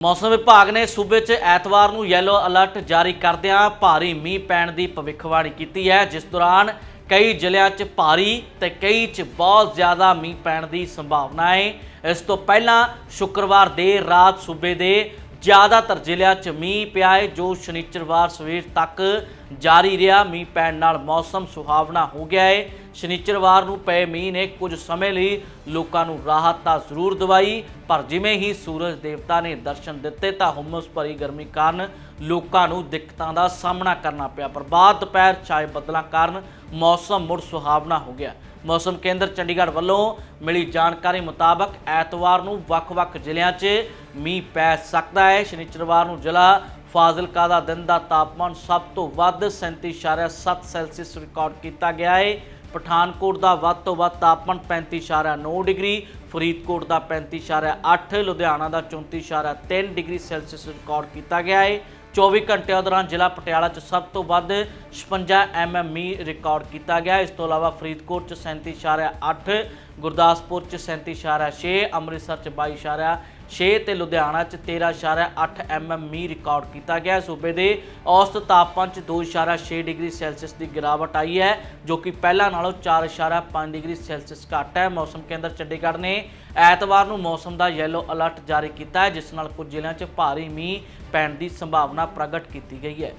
ਮੌਸਮ ਵਿਭਾਗ ਨੇ ਸੂਬੇ 'ਚ ਐਤਵਾਰ ਨੂੰ ਯੈਲੋ ਅਲਰਟ ਜਾਰੀ ਕਰਦਿਆਂ ਭਾਰੀ ਮੀਂਹ ਪੈਣ ਦੀ ਭਵਿੱਖਬਾਣੀ ਕੀਤੀ ਹੈ, ਜਿਸ ਦੌਰਾਨ ਕਈ ਜ਼ਿਲ੍ਹਿਆਂ 'ਚ ਭਾਰੀ ਤੇ ਕਈ 'ਚ ਬਹੁਤ ਜ਼ਿਆਦਾ ਮੀਂਹ ਪੈਣ ਦੀ ਸੰਭਾਵਨਾ ਹੈ। ਇਸ ਤੋਂ ਪਹਿਲਾਂ ਸ਼ੁੱਕਰਵਾਰ ਦੇਰ ਰਾਤ ਸੂਬੇ ਦੇ ਜ਼ਿਆਦਾਤਰ ਜ਼ਿਲ੍ਹਿਆਂ 'ਚ ਮੀਂਹ ਪਿਆ ਹੈ, ਜੋ ਸ਼ਨੀਚਰਵਾਰ ਸਵੇਰ ਤੱਕ ਜਾਰੀ ਰਿਹਾ। ਮੀਂਹ ਪੈਣ ਨਾਲ ਮੌਸਮ ਸੁਹਾਵਣਾ ਹੋ ਗਿਆ ਹੈ। ਸ਼ਨੀਚਰਵਾਰ ਨੂੰ ਪਏ ਮੀਂਹ ਨੇ ਕੁਝ ਸਮੇਂ ਲਈ ਲੋਕਾਂ ਨੂੰ ਰਾਹਤ ਤਾਂ ਜ਼ਰੂਰ ਦਵਾਈ, ਪਰ ਜਿਵੇਂ ਹੀ ਸੂਰਜ ਦੇਵਤਾ ਨੇ ਦਰਸ਼ਨ ਦਿੱਤੇ ਤਾਂ ਹੁਮਸ ਭਰੀ ਗਰਮੀ ਕਾਰਨ ਲੋਕਾਂ ਨੂੰ ਦਿੱਕਤਾਂ ਦਾ ਸਾਹਮਣਾ ਕਰਨਾ ਪਿਆ। ਪਰ ਬਾਅਦ ਦੁਪਹਿਰ ਛਾਏ ਬੱਦਲਾਂ ਕਾਰਨ ਮੌਸਮ ਮੁੜ ਸੁਹਾਵਣਾ ਹੋ ਗਿਆ। ਮੌਸਮ ਕੇਂਦਰ ਚੰਡੀਗੜ੍ਹ ਵੱਲੋਂ ਮਿਲੀ ਜਾਣਕਾਰੀ ਮੁਤਾਬਕ ਐਤਵਾਰ ਨੂੰ ਵੱਖ-ਵੱਖ ਜ਼ਿਲ੍ਹਿਆਂ 'ਚ ਮੀਂਹ ਪੈ ਸਕਦਾ ਹੈ। ਸ਼ਨੀਚਰਵਾਰ ਨੂੰ ਜ਼ਿਲ੍ਹਾ ਫਾਜ਼ਿਲਕਾ ਦਾ ਦਿਨ ਦਾ ਤਾਪਮਾਨ ਸਭ ਤੋਂ ਵੱਧ 37.7 ਸੈਲਸੀਅਸ ਰਿਕਾਰਡ ਕੀਤਾ ਗਿਆ ਹੈ ਪਠਾਨਕੋਟ ਦਾ ਵੱਧ ਤੋਂ ਵੱਧ ਤਾਪਮਾਨ 35.9 ਡਿਗਰੀ, ਫਰੀਦਕੋਟ ਦਾ 35.8 ਲੁਧਿਆਣਾ ਦਾ 34.3 ਡਿਗਰੀ ਸੈਲਸੀਅਸ ਰਿਕਾਰਡ ਕੀਤਾ ਗਿਆ ਹੈ 24 ਘੰਟਿਆਂ ਦੌਰਾਨ ਜ਼ਿਲ੍ਹਾ ਪਟਿਆਲਾ 'ਚ ਸਭ ਤੋਂ ਵੱਧ 56 ਐਮਐਮ ਮੀਂਹ ਰਿਕਾਰਡ ਕੀਤਾ ਗਿਆ। ਇਸ ਤੋਂ ਇਲਾਵਾ ਫਰੀਦਕੋਟ 'ਚ 37.8 ਗੁਰਦਾਸਪੁਰ 'ਚ 37.6 ਅੰਮ੍ਰਿਤਸਰ 'ਚ 22.6 ਤੇ ਲੁਧਿਆਣਾ 'ਚ 13.8 ਐਮਐਮ ਮੀਂਹ ਰਿਕਾਰਡ ਕੀਤਾ ਗਿਆ ਹੈ। ਸੂਬੇ ਦੇ ਔਸਤ ਤਾਪਮਾਨ 'ਚ 2.6 ਡਿਗਰੀ ਸੈਲਸੀਅਸ ਦੀ ਗਿਰਾਵਟ ਆਈ ਹੈ, ਜੋ ਕਿ ਪਹਿਲਾਂ ਨਾਲੋਂ 4.5 ਡਿਗਰੀ ਸੈਲਸੀਅਸ ਘੱਟ ਹੈ ਮੌਸਮ ਕੇਂਦਰ ਚੰਡੀਗੜ੍ਹ ਨੇ ਐਤਵਾਰ ਨੂੰ ਮੌਸਮ ਦਾ ਯੈਲੋ ਅਲਰਟ ਜਾਰੀ ਕੀਤਾ ਹੈ, ਜਿਸ ਨਾਲ ਕੁਝ ਜ਼ਿਲ੍ਹਿਆਂ 'ਚ ਭਾਰੀ ਮੀਂਹ ਪੈਣ ਦੀ ਸੰਭਾਵਨਾ ਪ੍ਰਗਟ ਕੀਤੀ ਗਈ ਹੈ